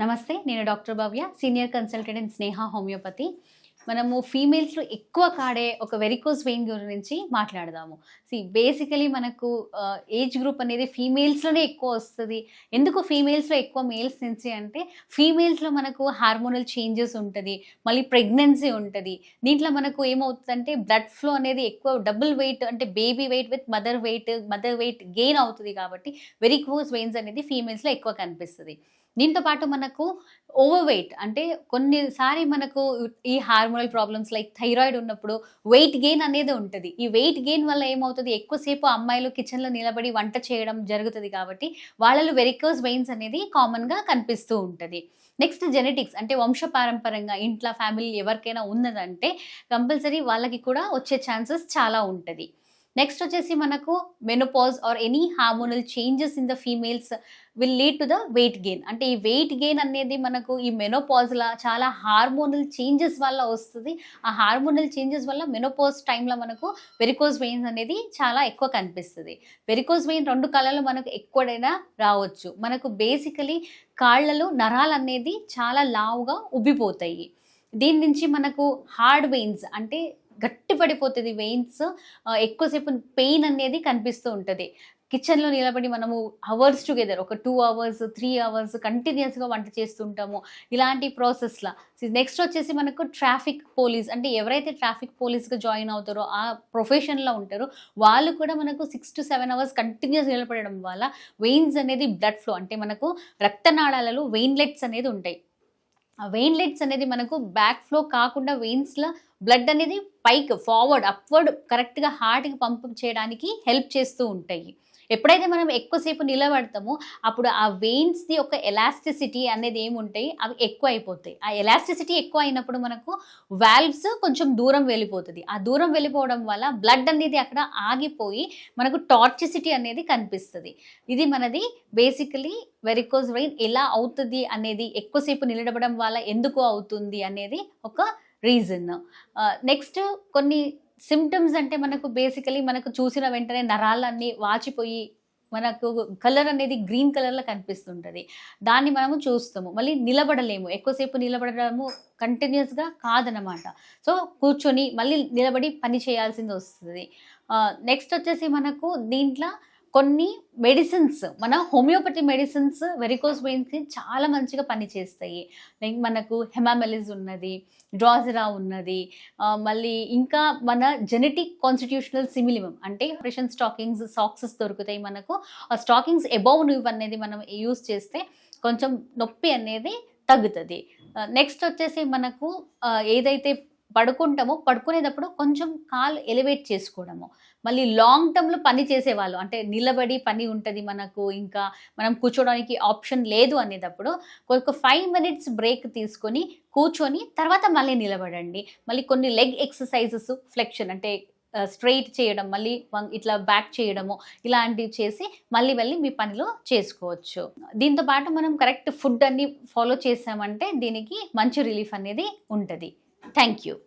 నమస్తే నేను doctor Bhavya senior consultant in Sneha homeopathy. మనము ఫీమేల్స్లో ఎక్కువ కాడే ఒక వెరికోస్ వెయిన్ గురించి మాట్లాడదాము. సి బేసికలీ మనకు ఏజ్ గ్రూప్ అనేది ఫీమేల్స్లోనే ఎక్కువ వస్తుంది. ఎందుకు ఫీమేల్స్లో ఎక్కువ మేల్స్ నుంచి అంటే ఫీమేల్స్లో మనకు హార్మోనల్ చేంజెస్ ఉంటుంది మళ్ళీ ప్రెగ్నెన్సీ ఉంటుంది. దీంట్లో మనకు ఏమవుతుందంటే బ్లడ్ ఫ్లో అనేది ఎక్కువ డబుల్ వెయిట్ అంటే baby weight with mother weight mother weight gain అవుతుంది కాబట్టి వెరికోస్ వెయిన్స్ అనేది ఫీమేల్స్లో ఎక్కువ కనిపిస్తుంది. దీంతో పాటు మనకు ఓవర్ వెయిట్ అంటే కొన్నిసారి మనకు ఈ హార్మోనల్ ప్రాబ్లమ్స్ లైక్ థైరాయిడ్ ఉన్నప్పుడు వెయిట్ గెయిన్ అనేది ఉంటుంది. ఈ వెయిట్ గెయిన్ వల్ల ఏమవుతుంది? ఎక్కువసేపు అమ్మాయిలు కిచెన్లో నిలబడి వంట చేయడం జరుగుతుంది కాబట్టి వాళ్ళలో వెరికోస్ వెయిన్స్ అనేది కామన్గా కనిపిస్తూ ఉంటుంది. నెక్స్ట్ జెనెటిక్స్ అంటే వంశపారంపరంగా ఇంట్లో ఫ్యామిలీ ఎవరికైనా ఉన్నదంటే కంపల్సరీ వాళ్ళకి కూడా వచ్చే ఛాన్సెస్ చాలా ఉంటుంది. నెక్స్ట్ వచ్చేసి మనకు menopause or any hormonal changes in the females will lead to the weight gain అంటే ఈ వెయిట్ గెయిన్ అనేది మనకు ఈ మెనోపాజ్లా చాలా హార్మోనల్ చేంజెస్ వల్ల వస్తుంది. ఆ హార్మోనల్ చేంజెస్ వల్ల మెనోపాజ్ టైంలో మనకు వెరికోజ్ వెయిన్స్ అనేది చాలా ఎక్కువ కనిపిస్తుంది. వెరికోజ్ వెయిన్ రెండు కళలు మనకు ఎక్కువైనా రావచ్చు. మనకు బేసికలీ కాళ్ళలో నరాలు అనేది చాలా లావుగా ఉబ్బిపోతాయి. దీని నుంచి మనకు హార్డ్ వెయిన్స్ అంటే గట్టి పడిపోతుంది వెయిన్స్ ఎక్కువసేపు పెయిన్ అనేది కనిపిస్తూ ఉంటుంది. కిచెన్లో నిలబడి మనము అవర్స్ టుగెదర్ ఒక టూ అవర్స్ త్రీ అవర్స్ కంటిన్యూస్గా వంట చేస్తుంటాము. ఇలాంటి ప్రాసెస్లో నెక్స్ట్ వచ్చేసి మనకు ట్రాఫిక్ పోలీస్ అంటే ఎవరైతే ట్రాఫిక్ పోలీస్గా జాయిన్ అవుతారో ఆ ప్రొఫెషన్లో ఉంటారో వాళ్ళు కూడా మనకు six to seven hours continuous నిలబడడం వల్ల వెయిన్స్ అనేది బ్లడ్ ఫ్లో అంటే మనకు రక్తనాళాలలో వెయిన్లెట్స్ అనేది ఉంటాయి. వెయిన్ వెయిన్లెట్స్ అనేది మనకు బ్యాక్ ఫ్లో కాకుండా వెయిన్స్లో బ్లడ్ అనేది పైకి ఫార్వర్డ్ అప్వర్డ్ కరెక్ట్గా హార్ట్కి పంప్ చేయడానికి హెల్ప్ చేస్తూ ఉంటాయి. ఎప్పుడైతే మనం ఎక్కువసేపు నిలబడతామో అప్పుడు ఆ వెయిన్స్ది ఒక ఎలాస్టిసిటీ అనేది ఏముంటాయి? అవి ఎక్కువ అయిపోతాయి ఆ ఎలాస్టిసిటీ ఎక్కువ అయినప్పుడు మనకు వాల్వ్స్ కొంచెం దూరం వెళ్ళిపోతుంది. ఆ దూరం వెళ్ళిపోవడం వల్ల బ్లడ్ అనేది అక్కడ ఆగిపోయి మనకు టార్చిసిటీ అనేది కనిపిస్తుంది. ఇది మనది బేసికలీ వెరికోజ్ వెయిన్ ఎలా అవుతుంది అనేది ఎక్కువసేపు నిలబడడం వల్ల ఎందుకు అవుతుంది అనేది ఒక రీజన్ నెక్స్ట్ కొన్ని సిమ్టమ్స్ అంటే మనకు బేసికలీ మనకు చూసిన వెంటనే నరాలన్నీ వాచిపోయి మనకు కలర్ అనేది గ్రీన్ కలర్లో కనిపిస్తుంటుంది. దాన్ని మనము చూస్తాము. మళ్ళీ నిలబడలేము. ఎక్కువసేపు నిలబడము కంటిన్యూస్గా కాదనమాట సో కూర్చొని మళ్ళీ నిలబడి పని చేయాల్సింది వస్తుంది. నెక్స్ట్ వచ్చేసి మనకు దీంట్లో కొన్ని మెడిసిన్స్ మన హోమియోపతి మెడిసిన్స్ వెరికోస్ వెయిన్స్కి చాలా మంచిగా పనిచేస్తాయి. లైక్ మనకు హెమామెలిజ్ ఉన్నది డ్రాజిరా ఉన్నది మళ్ళీ ఇంకా మన జెనెటిక్ కాన్స్టిట్యూషనల్ సిమిలిమం అంటే ఆపరేషన్ స్టాకింగ్స్ సాక్సెస్ దొరుకుతాయి మనకు. ఆ స్టాకింగ్స్ ఎబౌవ్ నువ్వు అనేది మనం యూస్ చేస్తే కొంచెం నొప్పి అనేది తగ్గుతుంది. నెక్స్ట్ వచ్చేసి మనకు ఏదైతే పడుకుంటాము. పడుకునేటప్పుడు కొంచెం కాలు ఎలివేట్ చేసుకోవడము. మళ్ళీ లాంగ్ టర్మ్లో పని చేసేవాళ్ళు. అంటే నిలబడి పని ఉంటుంది మనకు. ఇంకా మనం కూర్చోడానికి ఆప్షన్ లేదు అనేటప్పుడు ఒక ఫైవ్ మినిట్స్ బ్రేక్ తీసుకొని కూర్చొని తర్వాత మళ్ళీ నిలబడండి. మళ్ళీ కొన్ని లెగ్ ఎక్సర్సైజెస్ ఫ్లెక్షన్ అంటే స్ట్రైట్ చేయడం మళ్ళీ ఇట్లా బ్యాక్ చేయడము ఇలాంటివి చేసి మళ్ళీ మళ్ళీ మీ పనిలో చేసుకోవచ్చు. దీంతో పాటు మనం కరెక్ట్ ఫుడ్ అన్ని ఫాలో చేసామంటే దీనికి మంచి రిలీఫ్ అనేది ఉంటుంది. thank you.